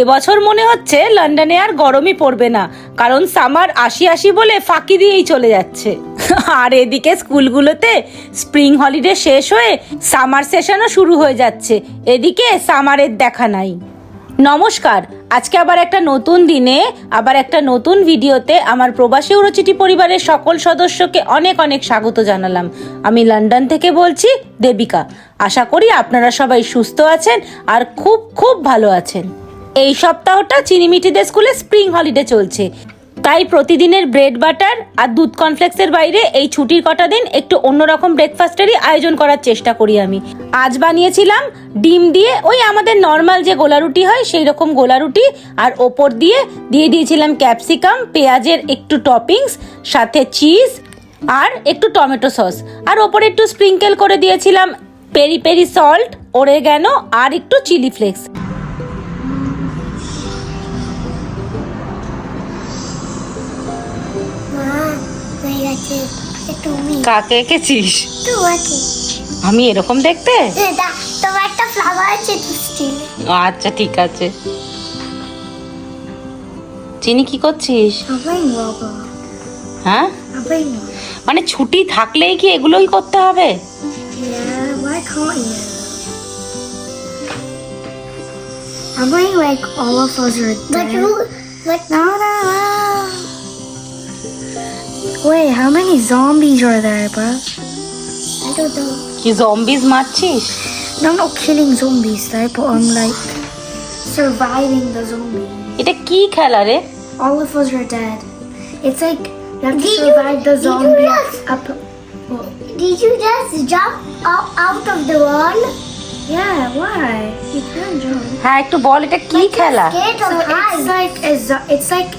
এবছর মনে হচ্ছে লন্ডনে আর গরমই পড়বে না, কারণ সামার আশি আশি বলে ফাঁকি দিয়েই চলে যাচ্ছে। আর এদিকে স্কুলগুলোতে স্প্রিং হলিডে শেষ হয়ে সামার সেশনও শুরু হয়ে যাচ্ছে, এদিকে সামারের দেখা নাই। নমস্কার, আজকে আবার একটা নতুন দিনে, আবার একটা নতুন ভিডিওতে আমার প্রবাসী উড়োচিটি পরিবারের সকল সদস্যকে অনেক অনেক স্বাগত জানালাম। আমি লন্ডন থেকে বলছি দেবিকা। আশা করি আপনারা সবাই সুস্থ আছেন আর খুব খুব ভালো আছেন। এই সপ্তাহটা চিনিমিটিদের স্কুলে স্প্রিং হলিডে চলছে। তাই প্রতিদিনের ব্রেড বাটার আর দুধ কনফ্লেক্সের বাইরে এই ছুটির কটা দিন একটু অন্যরকম ব্রেকফাস্টেরই আয়োজন করার চেষ্টা করি আমি। আজ বানিয়েছিলাম ডিম দিয়ে ওই আমাদের নর্মাল যে গোলা রুটি হয় সেই রকম গোলা রুটি আর ওপর দিয়ে দিয়ে দিয়েছিলাম ক্যাপসিকাম, পেঁয়াজের একটু টপিংস, সাথে চিজ আর একটু টমেটো সস। আর ওপরে একটু স্প্রিঙ্কেল করে দিয়েছিলাম পেরি পেরি সল্ট, ওরেগানো আর একটু চিলি ফ্লেক্স। গেছে তুমি? কাকে এঁকেছিস? আমি এরকম দেখতে? দা তোমার একটা ফ্লাওয়ার আছে আচ্ছা ঠিক আছে। চিনি কি করছিস? হ্যাঁ? মানে ছুটি থাকলেই কি এগুলোই করতে হবে? I'm going like all of us are dead. You, like, no, no, no. Wait, how many zombies are there, bro? I don't know. কি জম্বিজ মারছিস No, I'm not killing zombies, right? But I'm like surviving the zombie. এটা কি খেলা রে All of us are dead. It's like you have to survive the zombie up. Did you just jump out, out of the wall? Yeah, why? You can't jump. হ্যাঁ একটু বল এটা কি খেলা Scared So of it's heights. like a zo- it's like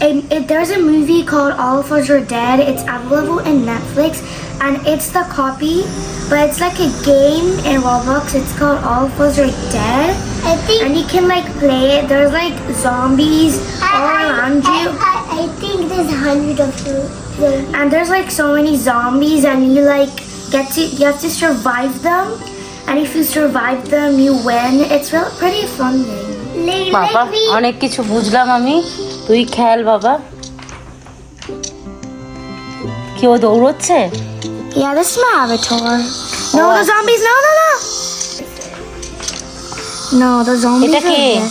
a, it, there's a movie called All of Us Are Dead. It's available in Netflix, and it's the copy, but it's like a game in Roblox. It's called All of Us Are Dead, I think and you can like play it. There's like zombies all I, around I, you, I, I think there's a hundred of them. and there's like so many zombies, and you like get to you have to survive them. And if you survive them, you win. It's real pretty fun thing. Let, বাবা let me. অনেক কিছু বুঝলাম আমি তুই খেল বাবা কেউ দৌড়চ্ছে Yeah, this is my avatar. No, Oh, the zombies! No, no, no! No, the zombies are K? there.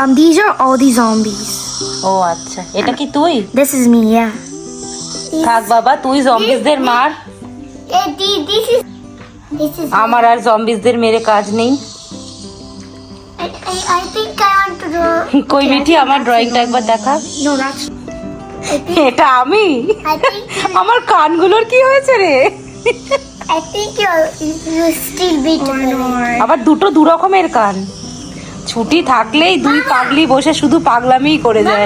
Um, these are all the zombies. ও আচ্ছা এটা কি তুই This is me, yeah. থাক বাবা তুই জম্বিজদের মার Eh, this is. This is. আমার আর জম্বিজদের মেরে কাজ নেই I, I, I think I. কই মিঠি আমার ড্রয়িংটা একবার দেখা এটা আমি আমার কানগুলোর কি হয়েছে রে. আবার দুটো দু রকমের কান ছুটি থাকলেই দুই পাগলি বসে শুধু পাগলামিই করে যায়.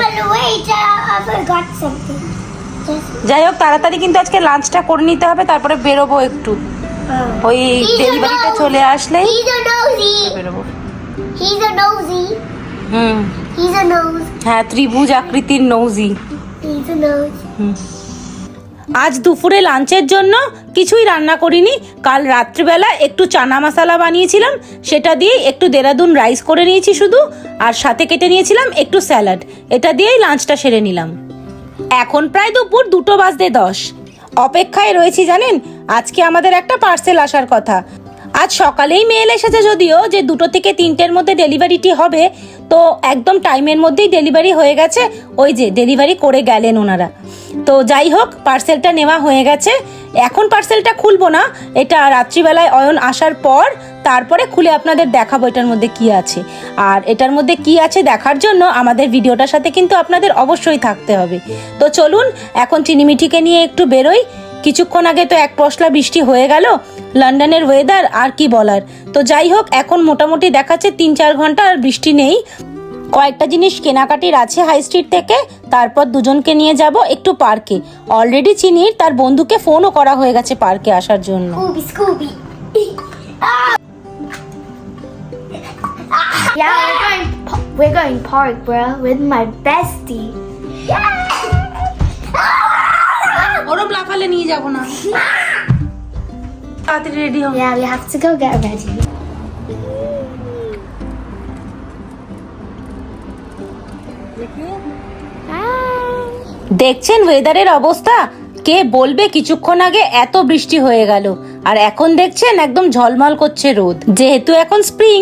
যাই হোক তাড়াতাড়ি কিন্তু আজকে লাঞ্চটা করে নিতে হবে তারপরে বেরোবো একটু Oh. ওই ডেলিভারিটা চলে nosy. বেরোবো. হুম। He's a nose. হ্যাঁ ত্রিভুজ আকৃতির নৌজি। He's a nose. আজ দুপুরে লাঞ্চের জন্য কিছুই রান্না করিনি। কাল রাত্রিবেলা একটু চানা মশালা বানিয়েছিলাম। সেটা দিয়ে একটু দেরাদুন রাইস করে নিয়েছি শুধু। আর সাথে কেটে নিয়েছিলাম একটু স্যালাড। এটা দিয়েই লাঞ্চটা সেরে নিলাম। এখন প্রায় দুপুর দুটো বাজতে দশ। অপেক্ষায় রয়েছি জানেন? আজকে আমাদের একটা পার্সেল আসার কথা। আজ সকালেই মেল এসেছে যদিও যে দুটো থেকে তিনটের মধ্যে ডেলিভারিটি হবে। তো একদম টাইমের মধ্যেই ডেলিভারি হয়ে গেছে। ওই যে ডেলিভারি করে গেলেন ওনারা। তো যাই হোক, পার্সেলটা নেওয়া হয়ে গেছে। এখন পার্সেলটা খুলবো না। এটা রাত্রিবেলায় অয়ন আসার পর তারপরে খুলে আপনাদের দেখাবো এটার মধ্যে কি আছে। আর এটার মধ্যে কি আছে দেখার জন্য আমাদের ভিডিওটার সাথে কিন্তু আপনাদের অবশ্যই থাকতে হবে। তো চলুন, এখন চিনিমিঠিকে নিয়ে একটু বেরোই। কিছুক্ষণ আগে তো এক পশলা বৃষ্টি হয়ে গেল লন্ডনের ওয়েদার আর কি বলার তো যাই হোক এখন মোটামুটি দেখাচ্ছে তিন চার ঘণ্টা আর বৃষ্টি নেই কয়েকটা জিনিস কেনাকাটির আছে হাই স্ট্রিট থেকে তারপর দুজনকে নিয়ে যাব একটু পার্কে অলরেডি চিনির তার বন্ধুকে ফোনও করা হয়ে গেছে পার্কে আসার জন্য. Yeah, we're going. We're going park, bro, with my bestie. ওরম লাফালে নিয়ে যাব না। তাড়াতাড়ি রেডি হও। Yeah, we have to go get ready. দেখছেন ওয়েদারের অবস্থা? কে বলবে কিছুক্ষণ আগে এত বৃষ্টি হয়ে গেল। আর এখন দেখছেন একদম ঝলমল করছে রোদ। যেহেতু এখন স্প্রিং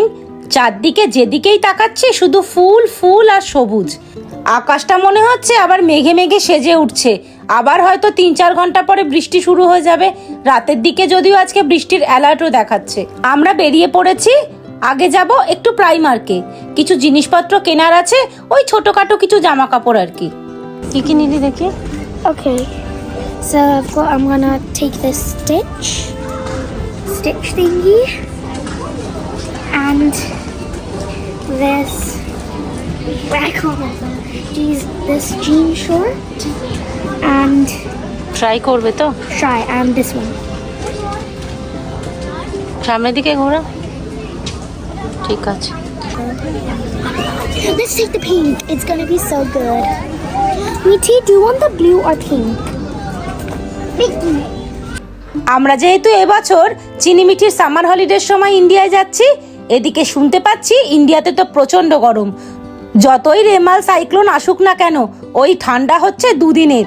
চারদিকে যেদিকেই তাকাচ্ছি শুধু ফুল ফুল আর সবুজ। আকাশটা মনে হচ্ছে আবার মেঘে মেঘে সেজে উঠছে। আবার হয়তো তিন চার ঘণ্টা পরে বৃষ্টি শুরু হয়ে যাবে। রাতের দিকে যদিও আজকে বৃষ্টির অ্যালার্টও দেখাচ্ছে। আমরা বেরিয়ে পড়েছি আগে যাব একটু প্রাইমার্কে। কিছু জিনিসপত্র কেনার আছে ওই ছোটখাটো কিছু জামা কাপড় আর কি। কি কি নিলি দেখি? Okay so I've got, I'm gonna take this stitch, and this, I can't remember, Geez, this jean short, and try করবে তো try, and this one. সামনের দিকে ঘোরা ঠিক আছে Let's take the pink, it's gonna be so good. Meety, do you want the blue or pink? Pink. আমরা যেহেতু এবছর চিনিমিঠির সামার হলিডের সময় ইন্ডিয়ায় যাচ্ছি এদিকে শুনতে পাচ্ছি ইন্ডিয়াতে তো প্রচণ্ড গরম। যতই রেমাল সাইক্লোন আসুক না কেন, ওই ঠান্ডা হচ্ছে দুদিনের।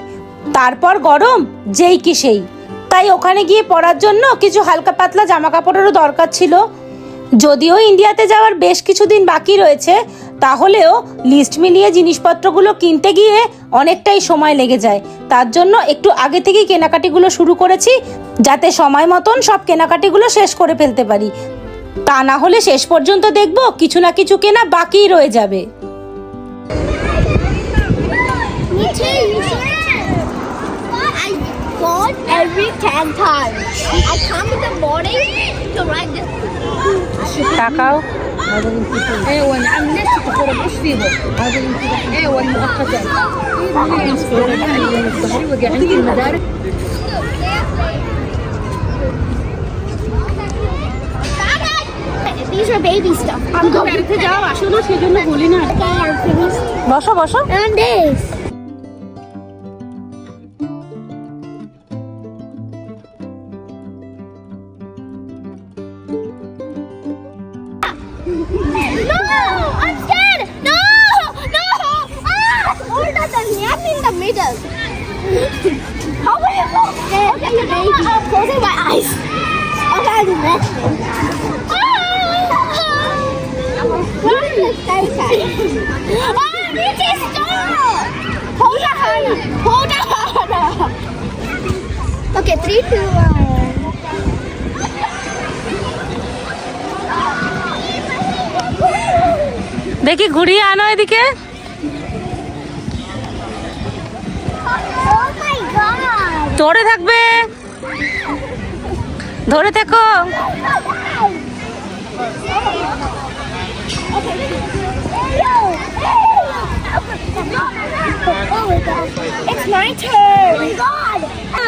তারপর গরম, যেই কি সেই। তাই ওখানে গিয়ে পরার জন্য কিছু হালকা পাতলা জামা কাপড়েরও দরকার ছিল। যদিও ইন্ডিয়াতে যাওয়ার বেশ কিছুদিন বাকি রয়েছে, তাহলেও লিস্ট মিলিয়ে জিনিসপত্রগুলো কিনতে গিয়ে অনেকটাই সময় লেগে যায়। তার জন্য একটু আগে থেকেই কেনাকাটিগুলো শুরু করেছি, যাতে সময় মতন সব কেনাকাটিগুলো শেষ করে ফেলতে পারি। তা না হলে শেষ পর্যন্ত দেখব কিছু না কিছু কেনা বাকিই রয়ে যাবে Me too. I bought every ten times. I come in the morning to write this. টাকাও ايوه عن نفسي تقول ايش فيه هذا ايوه مؤقتا وقاعدين في المدارس These are baby stuff. I'm going to যাও আসো না সেজন্য বলি না Okay, I'm finished. বসো বসো And this. Three, one. দেখি ঘুরিয়ে আনো এদিকে Oh! ধরে থাকবে ধরে থেকো It's my turn. Oh my god.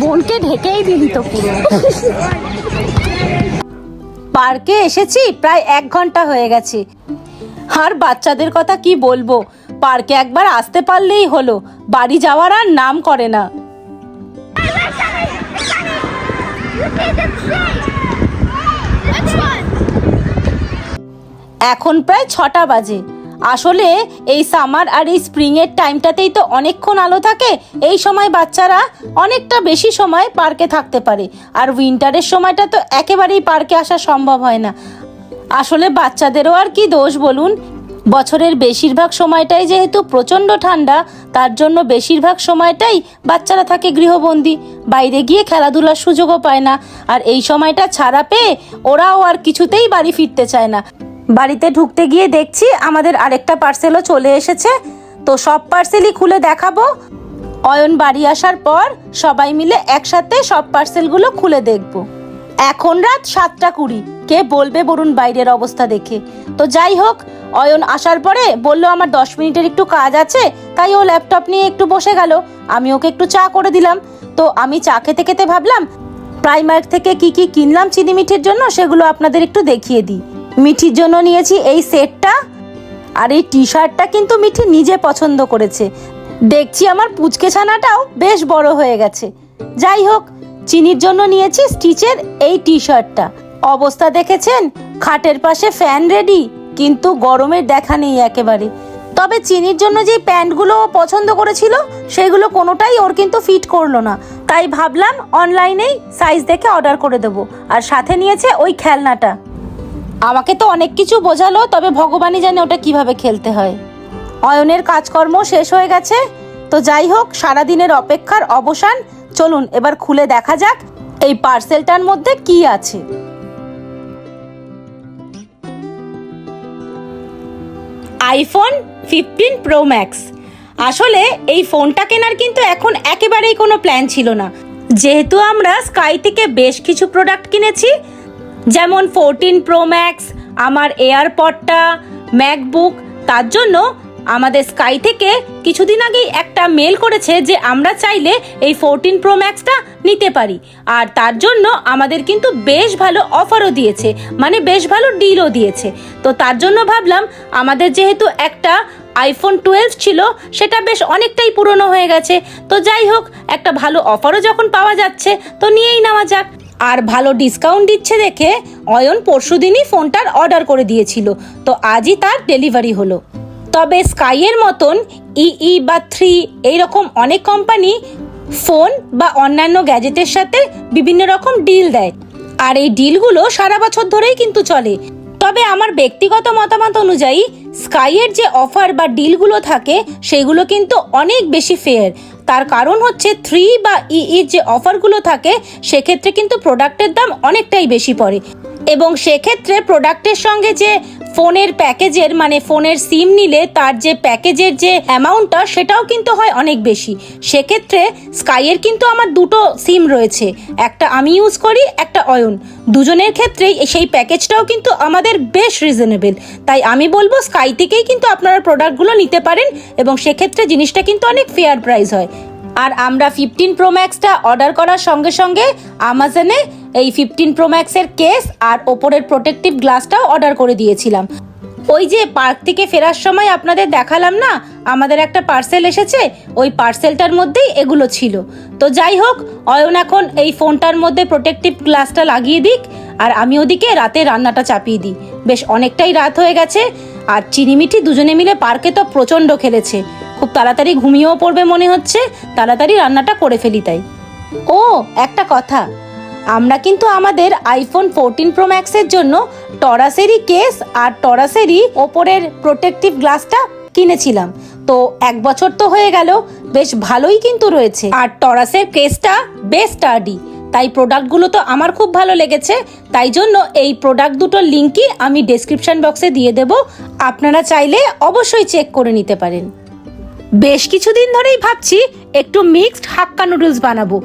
বোনকে ঢেকেই দিলি তো পুরো পার্কে এসেছি, প্রায় এক ঘণ্টা হয়ে গেছে। আর বাচ্চাদের কথা কি বলব? পার্কে একবার আসতে পারলেই হলো, বাড়ি যাওয়ার আর নাম করে না। এখন প্রায় ছটা বাজে। আসলে এই সামার আর এই স্প্রিং এর টাইমটাতেই তো অনেকক্ষণ আলো থাকে, এই সময় বাচ্চারা অনেকটা বেশি সময় পার্কে থাকতে পারে। আর উইন্টারের সময়টা তো একেবারেই পার্কে আসা সম্ভব হয় না। আসলে বাচ্চাদেরও আর কি দোষ বলুন? বছরের বেশিরভাগ সময়টাই যেহেতু প্রচণ্ড ঠান্ডা, তার জন্য বেশিরভাগ সময়টাই বাচ্চারা থাকে গৃহবন্দী। বাইরে গিয়ে খেলাধুলার সুযোগও পায় না। আর এই সময়টা ছাড়া পেয়ে ওরাও আর কিছুতেই বাড়ি ফিরতে চায় না। বাড়িতে ঢুকতে গিয়ে দেখছি আমাদের আরেকটা পার্সেলও চলে এসেছে। তো সব পার্সেলই খুলে দেখাবো। অয়ন বাড়ি আসার পর সবাই মিলে একসাথে সব পার্সেলগুলো খুলে দেখব। এখন রাত সাতটা কুড়ি। কে বলবে বরুণ বাইরের অবস্থা দেখে। তো যাই হোক, অয়ন আসার পরে বলল, আমার দশ মিনিটের একটু কাজ আছে, তাই ও ল্যাপটপ নিয়ে একটু বসে গেল। আমি ওকে একটু চা করে দিলাম। তো আমি চা খেতে খেতে ভাবলাম প্রাইমার্ক থেকে কি কি কিনলাম চিনি মিঠির জন্য সেগুলো আপনাদের একটু দেখিয়ে দিই। মিঠির জন্য নিয়েছি এই সেটটা আর এই টি শার্টটা কিন্তু মিঠি নিজে পছন্দ করেছে। দেখছি আমার পুচকে ছানাটাও বেশ বড় হয়ে গেছে। যাই হোক, চিনির জন্য নিয়েছি স্টিচের এই টি শার্টটা অবস্থা দেখেছেন? খাটের পাশে ফ্যান রেডি, কিন্তু গরমের দেখা নেই একেবারে। তবে চিনির জন্য যে প্যান্টগুলো ও পছন্দ করেছিল, সেগুলো কোনোটাই ওর কিন্তু ফিট করল না। তাই ভাবলাম, অনলাইনেই সাইজ দেখে অর্ডার করে দেবো। আর সাথে নিয়েছে ওই খেলনাটা। আমাকে তো অনেক কিছু বোঝালো, তবে ভগবানই জানে ওটা কীভাবে খেলতে হয়। অয়নের কাজকর্ম শেষ হয়ে গেছে, তো যাই হোক, সারাদিনের অপেক্ষার অবসান। চলুন, এবার খুলে দেখা যাক এই পার্সেলটার মধ্যে কি আছে। IPhone fifteen pro max. আসলে এই ফোনটা কেনার কিন্তু এখন একেবারেই কোনো প্ল্যান ছিল না। যেহেতু আমরা স্কাই থেকে বেশ কিছু প্রোডাক্ট কিনেছি যেমন ফোরটিন প্রো ম্যাক্স আমার এয়ারপডটা ম্যাকবুক তার জন্য আমাদের স্কাই থেকে কিছুদিন আগেই একটা মেল করেছে যে আমরা চাইলে এই ফোরটিন প্রো ম্যাক্সটা নিতে পারি। আর তার জন্য আমাদের কিন্তু বেশ ভালো অফারও দিয়েছে মানে বেশ ভালো ডিলও দিয়েছে। তো তার জন্য ভাবলাম, আমাদের যেহেতু একটা আইফোন টুয়েলভ ছিল, সেটা বেশ অনেকটাই পুরনো হয়ে গেছে। তো যাই হোক, একটা ভালো অফারও যখন পাওয়া যাচ্ছে, তো নিয়েই নেওয়া যাক। আর ভালো ডিসকাউন্ট দিচ্ছে দেখে অয়ন পরশুদিনই ফোনটার অর্ডার করে দিয়েছিল। তো আজই তার ডেলিভারি হলো। তবে স্কাইয়ের মতন ইই বা থ্রি এইরকম অনেক কোম্পানি ফোন বা অন্যান্য গ্যাজেটের সাথে বিভিন্ন রকম ডিল দেয়। আর এই ডিলগুলো সারা বছর ধরেই কিন্তু চলে। তবে আমার ব্যক্তিগত মতামত অনুযায়ী স্কাইয়ের যে অফার বা ডিলগুলো থাকে, সেগুলো কিন্তু অনেক বেশি ফেয়ার তার কারণ হচ্ছে থ্রি বা ইইর যে অফারগুলো থাকে, সেক্ষেত্রে কিন্তু প্রোডাক্টের দাম অনেকটাই বেশি পড়ে। এবং সেক্ষেত্রে প্রোডাক্টের সঙ্গে যে ফোনের প্যাকেজের মানে ফোনের সিম নিলে তার যে প্যাকেজের যে অ্যামাউন্টটা সেটাও কিন্তু হয় অনেক বেশি। সেক্ষেত্রে স্কাইয়ের কিন্তু আমার দুটো সিম রয়েছে, একটা আমি ইউজ করি, একটা অয়ন। দুজনের ক্ষেত্রেই সেই প্যাকেজটাও কিন্তু আমাদের বেশ রিজনেবল তাই আমি বলব স্কাই থেকেই কিন্তু আপনারা প্রোডাক্টগুলো নিতে পারেন এবং সেক্ষেত্রে জিনিসটা কিন্তু অনেক ফেয়ার প্রাইস হয়। আর আমরা ফিফটিন প্রো ম্যাক্সটা অর্ডার করার সঙ্গে সঙ্গে আমাজনে এই ফিফটিন প্রো ম্যাক্সের কেস আর ওপরের প্রোটেক্টিভ গ্লাসটাও অর্ডার করে দিয়েছিলাম। ওই যে পার্ক থেকে ফেরার সময় আপনাদের দেখালাম না, আমাদের একটা পার্সেল এসেছে, ওই পার্সেলটার মধ্যেই এগুলো ছিল। তো যাই হোক, অয়ন এখন এই ফোনটার মধ্যে প্রোটেক্টিভ গ্লাসটা লাগিয়ে দিক, আর আমি ওদিকে রাতে রান্নাটা চাপিয়ে দিই। বেশ অনেকটাই রাত হয়ে গেছে, আর চিনিমিঠি দুজনে মিলে পার্কে তো প্রচণ্ড খেলেছে। খুব তাড়াতাড়ি ঘুমিয়েও পড়বে মনে হচ্ছে। তাড়াতাড়ি রান্নাটা করে ফেলি তাই। ও, একটা কথা। আমরা কিন্তু আমাদের আইফোন ফোরটিন প্রো ম্যাক্সের জন্য টরাসেরই কেস আর টরাসেরই ওপরের প্রোটেক্টিভ গ্লাসটা কিনেছিলাম। তো এক বছর তো হয়ে গেল, বেশ ভালোই কিন্তু রয়েছে। আর টরাসের কেসটা বেশ স্টাডি তাই প্রোডাক্টগুলো তো আমার খুব ভালো লেগেছে। তাই জন্য এই প্রোডাক্ট দুটোর লিঙ্কই আমি ডেসক্রিপশন বক্সে দিয়ে দেব। আপনারা চাইলে অবশ্যই চেক করে নিতে পারেন। বেশ কিছুদিন ধরেই ভাবছি একটু মিক্সড হাক্কা নুডলস বানাবো।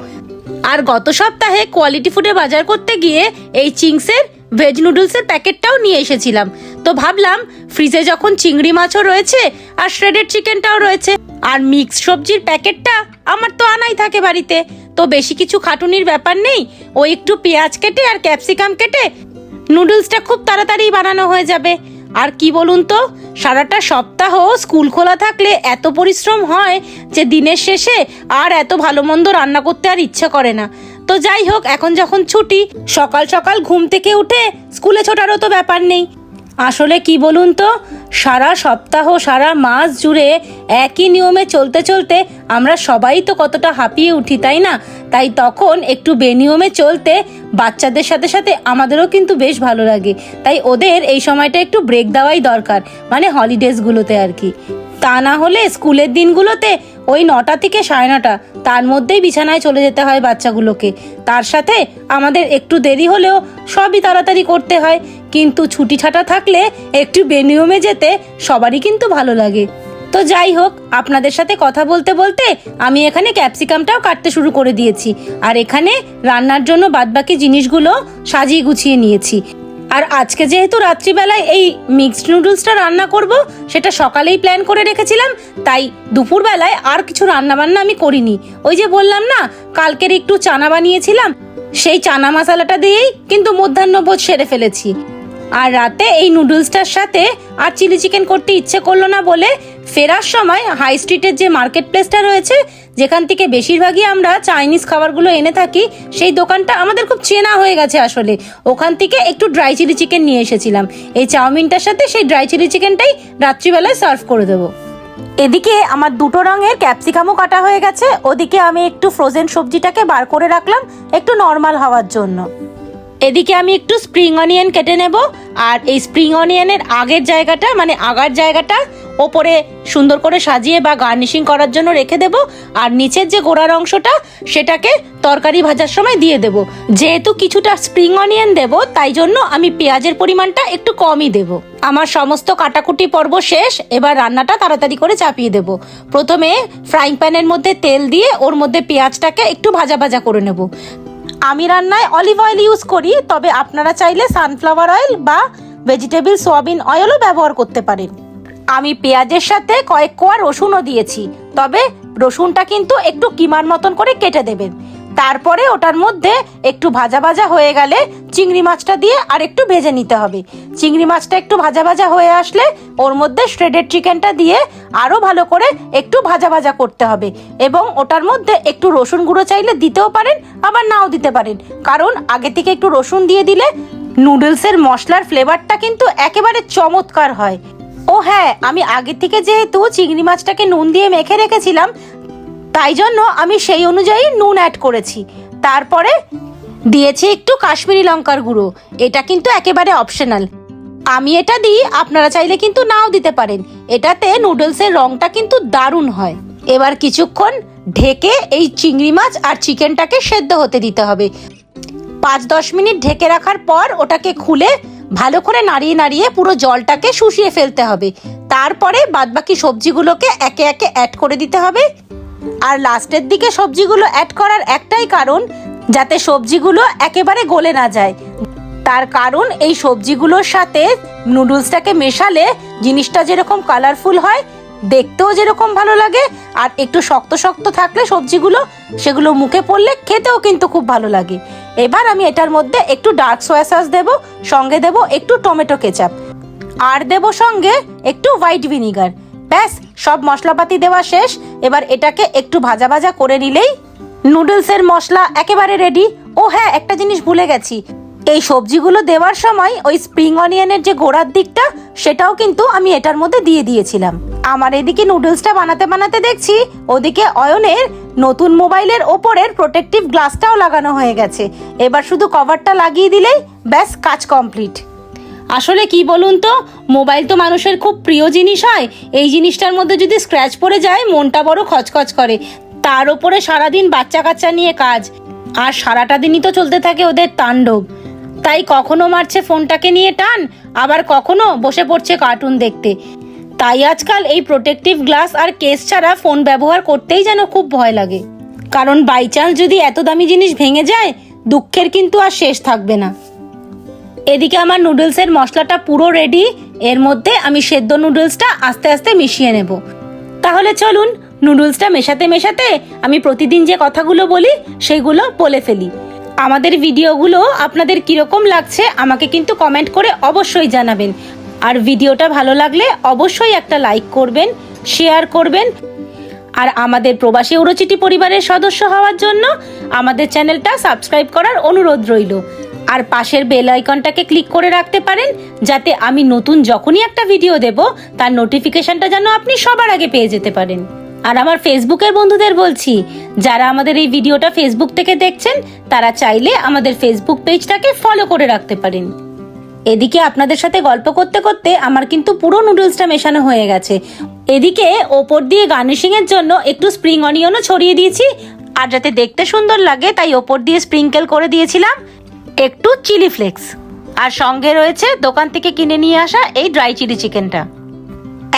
আর গত সপ্তাহে কোয়ালিটি ফুডে বাজার করতে গিয়ে এই চিংসের, ভেজ নুডলসের প্যাকেটটাও নিয়ে এসেছিলাম। তো ভাবলাম, ফ্রিজে যখন চিংড়ি মাছও রয়েছে আর শ্রেডেড চিকেনটাও রয়েছে, আর মিক্স সবজির প্যাকেটটা আমার তো আনাই থাকে বাড়িতে, তো বেশি কিছু খাটুনির ব্যাপার নেই, ও একটু পেঁয়াজ কেটে আর ক্যাপসিকাম কেটে নুডলসটা খুব তাড়াতাড়ি বানানো হয়ে যাবে। আর কি বলুন তো, সারাটা সপ্তাহ স্কুল খোলা থাকলে এত পরিশ্রম হয় যে দিনের শেষে আর এত ভালো মন্দ রান্না করতে আর ইচ্ছা করে না। তো যাই হোক, এখন যখন ছুটি, সকাল সকাল ঘুম থেকে উঠে স্কুলে ছোটারও তো ব্যাপার নেই। আসলে কি বলুন তো? সারা সপ্তাহ, সারা মাস জুড়ে একই নিয়মে চলতে চলতে আমরা সবাই তো কতটা হাঁপিয়ে উঠি, তাই না? তাই তখন একটু বেনিয়মে চলতে বাচ্চাদের সাথে সাথে আমাদেরও কিন্তু বেশ ভালো লাগে। তাই ওদের এই সময়টা একটু ব্রেক দেওয়াই দরকার মানে হলিডেজগুলোতে আর কি। তা না হলে স্কুলের দিনগুলোতে ওই নটা থেকে সাড়ে নটা, তার মধ্যেই বিছানায় চলে যেতে হয় বাচ্চাগুলোকে। তার সাথে আমাদের একটু দেরি হলেও সবই তাড়াতাড়ি করতে হয়, কিন্তু ছুটি ছাটা থাকলে একটু বেনিয়মে যেতে সবারই কিন্তু ভালো লাগে। তো যাই হোক, আপনাদের সাথে কথা বলতে বলতে আমি এখানে ক্যাপসিকামটাও কাটতে শুরু করে দিয়েছি। আর এখানে রান্নার জন্য বাদবাকি জিনিসগুলো সাজিয়ে গুছিয়ে নিয়েছি। আর আজকে যেহেতু রাত্রিবেলায় এই মিক্সড নুডলসটা রান্না করব, সেটা সকালেই প্ল্যান করে রেখেছিলাম, তাই দুপুরবেলায় আর কিছু রান্না বান্না আমি করিনি। ওই যে বললাম না, কালকের একটু চানা বানিয়েছিলাম, সেই চানা মশলাটা দিয়েই কিন্তু মধ্যাহ্নভোজ সেরে ফেলেছি। আর রাতে এই নুডলসটার সাথে আর চিলি চিকেন করতে ইচ্ছে করল না বলে ফেরার সময় হাই স্ট্রিটের যে মার্কেট প্লেসটা রয়েছে, যেখান থেকে বেশিরভাগই আমরা চাইনিজ খাবারগুলো এনে থাকি, সেই দোকানটা আমাদের খুব চেনা হয়ে গেছে আসলে। ওখান থেকে একটু ড্রাই চিলি চিকেন নিয়ে এসেছিলাম। এই চাউমিনটার সাথে সেই ড্রাই চিলি চিকেনটাই রাত্রিবেলায় সার্ভ করে দেবো। এদিকে আমার দুটো রঙের ক্যাপসিকামও কাটা হয়ে গেছে। ওদিকে আমি একটু ফ্রোজেন সবজিটাকে বার করে রাখলাম, একটু নর্মাল হওয়ার জন্য। এদিকে আমি একটু স্প্রিং অনিয়ন কেটে নেব, আর এই স্প্রিং অনিয়নের আগের জায়গাটা মানে আগার জায়গাটা ওপরে সুন্দর করে সাজিয়ে বা গার্নিশিং করার জন্য রেখে দেব, আর নিচের যে গোড়ার অংশটা, সেটাকে তরকারি ভাজার সময় দিয়ে দেব। যেহেতু কিছুটা স্প্রিং অনিয়ন দেব, তাই জন্য আমি পেঁয়াজের পরিমাণটা একটু কমই দেব। আমার সমস্ত কাটাকুটি পর্ব শেষ, এবার রান্নাটা তাড়াতাড়ি করে চাপিয়ে দেব। প্রথমে ফ্রাইং প্যানের মধ্যে তেল দিয়ে ওর মধ্যে পেঁয়াজটাকে একটু ভাজা ভাজা করে নেব। আমি রান্নায় অলিভ অয়েল ইউজ করি, তবে আপনারা চাইলে সানফ্লাওয়ার অয়েল বা ভেজিটেবল সোয়াবিন অয়েলও ব্যবহার করতে পারেন। আমি পেঁয়াজের সাথে কয়েক কোয়া রসুনও দিয়েছি, তবে রসুনটা কিন্তু একটু কিমার মতন করে কেটে দেবেন। তারপরে ওটার মধ্যে একটু ভাজা ভাজা হয়ে গেলে চিংড়ি মাছটা দিয়ে আর একটু ভেজে নিতে হবে। চিংড়ি মাছটা একটু ভাজা ভাজা হয়ে আসলে ওর মধ্যে শ্রেডেড চিকেনটা দিয়ে আরও ভালো করে একটু ভাজা ভাজা করতে হবে এবং ওটার মধ্যে একটু রসুন গুঁড়ো চাইলে দিতেও পারেন, আবার নাও দিতে পারেন। কারণ আগে থেকে একটু রসুন দিয়ে দিলে নুডলসের মশলার ফ্লেভারটা কিন্তু একেবারে চমৎকার হয়। ও হ্যাঁ আমি আগে থেকে যেহেতু চিংড়ি মাছটাকে নুন দিয়ে মেখে রেখেছিলাম তাই জন্য আমি সেই অনুযায়ী নুন অ্যাড করেছি। তারপরে দিয়েছি একটু কাশ্মীরি লঙ্কার গুঁড়ো। এটা কিন্তু একেবারে অপশনাল আমি এটা দিই, আপনারা চাইলে কিন্তু নাও দিতে পারেন। এটাতে নুডলসের রংটা কিন্তু দারুণ হয়। এবার কিছুক্ষণ ঢেকে এই চিংড়ি মাছ আর চিকেনটাকে সেদ্ধ হতে দিতে হবে। পাঁচ দশ মিনিট ঢেকে রাখার পর ওটাকে খুলে ভালো করে নাড়িয়ে নাড়িয়ে পুরো জলটাকে শুষিয়ে ফেলতে হবে। তারপরে বাদবাকি সবজিগুলোকে একে একে অ্যাড করে দিতে হবে। আর লাস্টের দিকে সবজিগুলো অ্যাড করার একটাই কারণ, যাতে সবজিগুলো একেবারে গলে না যায়। তার কারণ, এই সবজিগুলোর সাথে নুডলসটাকে মেশালে জিনিসটা যেরকম কালারফুল হয়, দেখতেও যেরকম ভালো লাগে, আর একটু শক্ত শক্ত থাকলে সবজিগুলো, সেগুলো মুখে পড়লে খেতেও কিন্তু খুব ভালো লাগে। এবার আমি এটার মধ্যে একটু ডার্ক সোয়া সস দেবো, সঙ্গে দেবো একটু টমেটো কেচাপ আর দেব সঙ্গে একটু হোয়াইট ভিনিগার ব্যাস, সব মশলাপাতি দেওয়া শেষ। এবার এটাকে একটু ভাজা ভাজা করে নিলেই নুডলসের মশলা একেবারে রেডি ও হ্যাঁ একটা জিনিস ভুলে গেছি। এই সবজিগুলো দেওয়ার সময় ওই স্প্রিং অনিয়নের যে গোড়ার দিকটা, সেটাও কিন্তু আমি এটার মধ্যে দিয়ে দিয়েছিলাম। আমার এদিকে নুডলসটা বানাতে বানাতে দেখছি, ওদিকে অয়নের নতুন মোবাইলের ওপরের প্রোটেক্টিভ গ্লাসটাও লাগানো হয়ে গেছে। এবার শুধু কভারটা লাগিয়ে দিলেই ব্যাস, কাজ কমপ্লিট আসলে কি বলুন তো মোবাইল তো মানুষের খুব প্রিয় জিনিস হয়। এই জিনিসটার মধ্যে যদি স্ক্র্যাচ পড়ে যায়, মনটা বড় খচখচ করে। তার ওপরে সারাদিন বাচ্চা কাচ্চা নিয়ে কাজ। আর সারাটা দিনই তো চলতে থাকে ওদের তাণ্ডব। তাই কখনো মারছে ফোনটাকে নিয়ে টান, আবার কখনো বসে পড়ছে কার্টুন দেখতে। তাই আজকাল এই প্রোটেক্টিভ গ্লাস আর কেস ছাড়া ফোন ব্যবহার করতেই যেন খুব ভয় লাগে। কারণ বাই চান্স যদি এত দামি জিনিস ভেঙে যায়, দুঃখের কিন্তু আর শেষ থাকবে না। এদিকে আমার নুডলসের মশলাটা পুরো রেডি এর মধ্যে আমি সেদ্ধ নুডলসটা আস্তে আস্তে মিশিয়ে নেব। তাহলে চলুন, নুডলসটা মেশাতে মেশাতে আমি প্রতিদিন যে কথাগুলো বলি, সেগুলো বলে ফেলি। আমাদের ভিডিওগুলো আপনাদের কীরকম লাগছে আমাকে কিন্তু কমেন্ট করে অবশ্যই জানাবেন। আর ভিডিওটা ভালো লাগলে অবশ্যই একটা লাইক করবেন, শেয়ার করবেন। আর আমাদের প্রবাসী উড়োচিটি পরিবারের সদস্য হওয়ার জন্য আমাদের চ্যানেলটা সাবস্ক্রাইব করার অনুরোধ রইল। আর পাশের বেল আইকনটাকে ক্লিক করে রাখতে পারেন, যাতে আমি নতুন যখনই একটা ভিডিও দেব, তার নোটিফিকেশনটা যেন আপনি সবার আগে পেয়ে যেতে পারেন। আর আমার ফেসবুকের বন্ধুদের বলছি, যারা আমাদের এই ভিডিওটা ফেসবুক থেকে দেখছেন, তারা চাইলে আমাদের ফেসবুক পেজটাকে ফলো করে রাখতে পারেন। এদিকে আপনাদের সাথে গল্প করতে করতে আমার কিন্তু পুরো নুডলসটা মেশানো হয়ে গেছে। এদিকে ওপর দিয়ে গার্নিশিং এর জন্য একটু স্প্রিং অনিয়নও ছড়িয়ে দিয়েছি। আর যাতে দেখতে সুন্দর লাগে, তাই ওপর দিয়ে স্প্রিঙ্কেল করে দিয়েছিলাম। একটু চিলি ফ্লেক্স। আর সঙ্গে রয়েছে দোকান থেকে কিনে নিয়ে আসা এই ড্রাই চিলি চিকেনটা।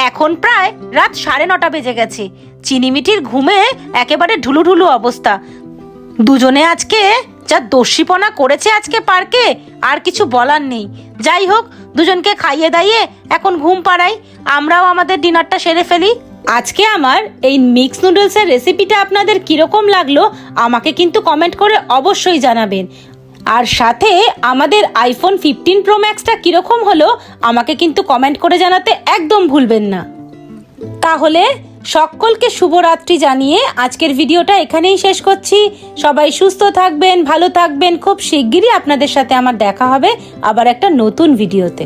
এখন প্রায় রাত সাড়ে নটা বেজে গেছে। চিনিমিঠির ঘুমে একেবারে ঢুলু ঢুলু অবস্থা। দুজনে আজকে যা দস্যিপনা করেছে আজকে পার্কে, আর কিছু বলার নেই। যাই হোক, দুজনকে খাইয়ে দাইয়ে এখন ঘুম পাড়াই। আমরাও আমাদের ডিনারটা সেরে ফেলি। আজকে আমার এই মিক্স নুডলসের রেসিপিটা আপনাদের কীরকম লাগল, আমাকে কিন্তু কমেন্ট করে অবশ্যই জানাবেন। আর সাথে আমাদের আইফোন ফিফটিন প্রো ম্যাক্সটা কীরকম হলো, আমাকে কিন্তু কমেন্ট করে জানাতে একদম ভুলবেন না। তাহলে সকলকে শুভরাত্রি জানিয়ে আজকের ভিডিওটা এখানেই শেষ করছি। সবাই সুস্থ থাকবেন, ভালো থাকবেন, খুব শিগগিরই আপনাদের সাথে আমার দেখা হবে আবার একটা নতুন ভিডিওতে।